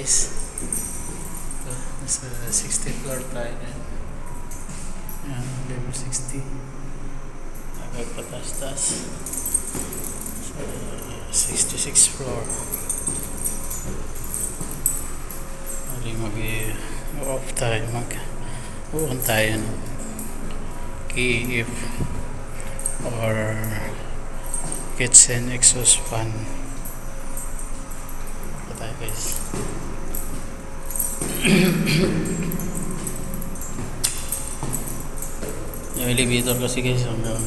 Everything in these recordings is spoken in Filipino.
guys. So, nasa 60 floor tayo na. Yan, level 60. Nagpataas-taas. So, 66 floor. Mali mag-off tayo. Mag-on tayo ng key if or kitchen exhaust fan. Guys. Yung elevator kasi guys hanggang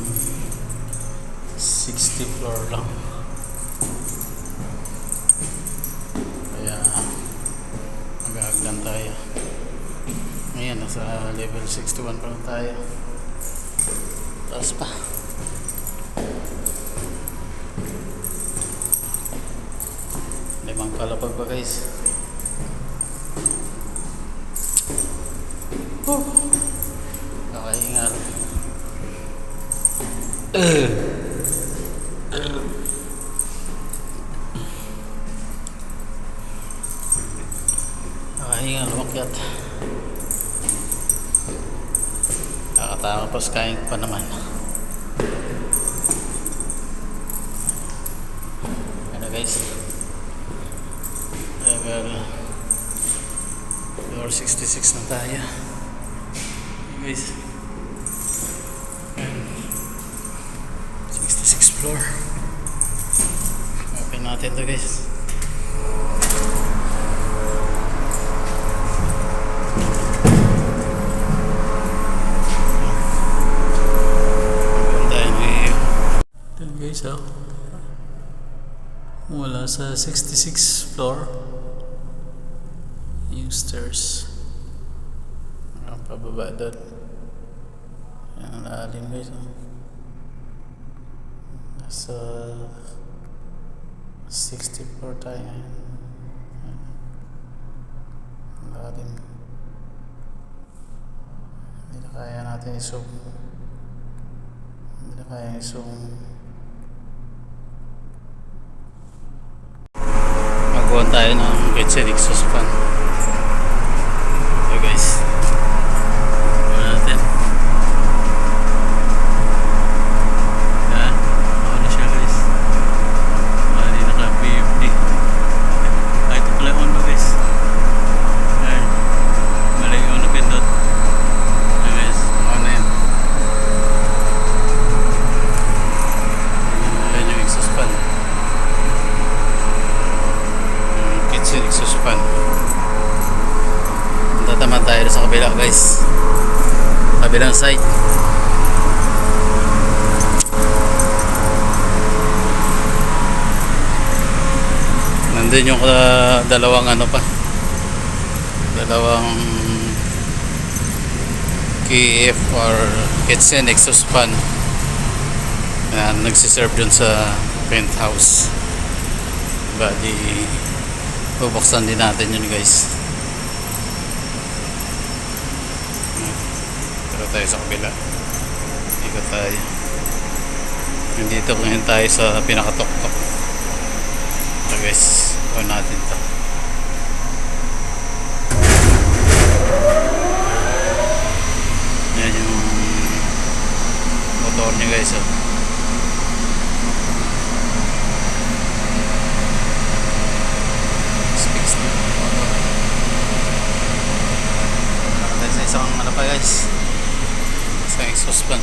60 floor lang. Kaya maghahagdan tayo. Ngayon nasa level 61 pa lang tayo. Taas pa. Kalapag pa guys. Oh. Nakahingal. Uh. Nakahingal, umakyat. Nakatapos kain pa naman. Ano guys? Level floor 66 na tayo. Ayan. 66 floor. Open natin to guys. Guys oh. Mula sa 66 floor yung stairs ang pababa doon. Yan ang lalim guys oh. nasa 64 tayo. Ngayon lalim. Hindi na kaya natin i-zoom hindi na kaya i-zoom magawa tayo ng kitchen exhaust fan ito guys Tignan natin yan ano siya guys mali naka PFD ay ito pala yung on mo guys yan mali yung on pindot yan guys on na yan yan yung exhaust fan yung kitchen exhaust fan tataman tayo sa kabila guys. Kabilang side. Nandun yung uh, dalawang ano pa. Dalawang KF or kitchen exhaust fan na nagsiserve dun sa penthouse. Bali bubuksan din natin yun guys tayo sa kabila. Ikot tayo. Nandito ngayon tayo sa pinakatok-tok. Ito guys. On natin to. Yan yung motor niya guys oh. speaks na motor tayo sa isang ano pa guys fan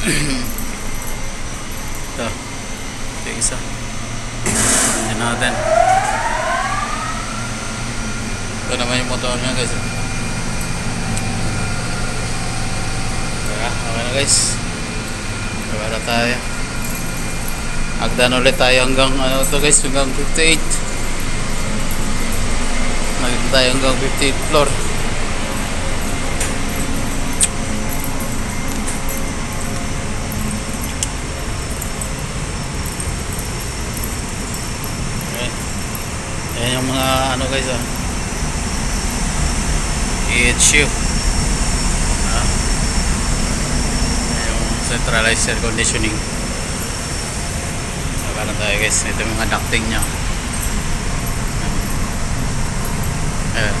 ito. Ito yung isa. Hindi natin. Ito naman yung motor niya guys. Kaya, okay na guys. Na tayo. Agdan ulit tayo hanggang ano to guys hanggang 58 Nagdito tayo hanggang 58 floor guys ah. It's shift. Ah. Centralized air conditioning. Saka na tayo guys. Ito yung mga ducting niya. Ayan.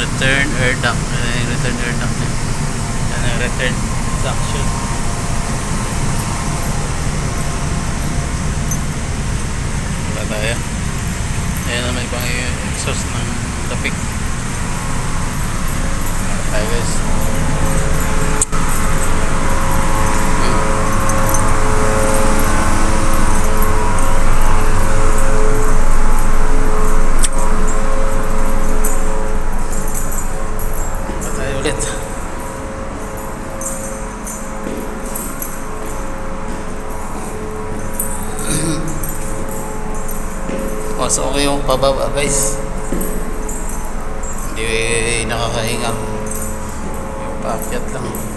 Return air duct. Eh, return air duct. Ayan return suction. Tayo. Ayan naman ibang exhaust ng. Wala tayo guys. Wala ulit. Mas okay yung pababa guys. Hindi nakakahinga. Yung paakyat lang.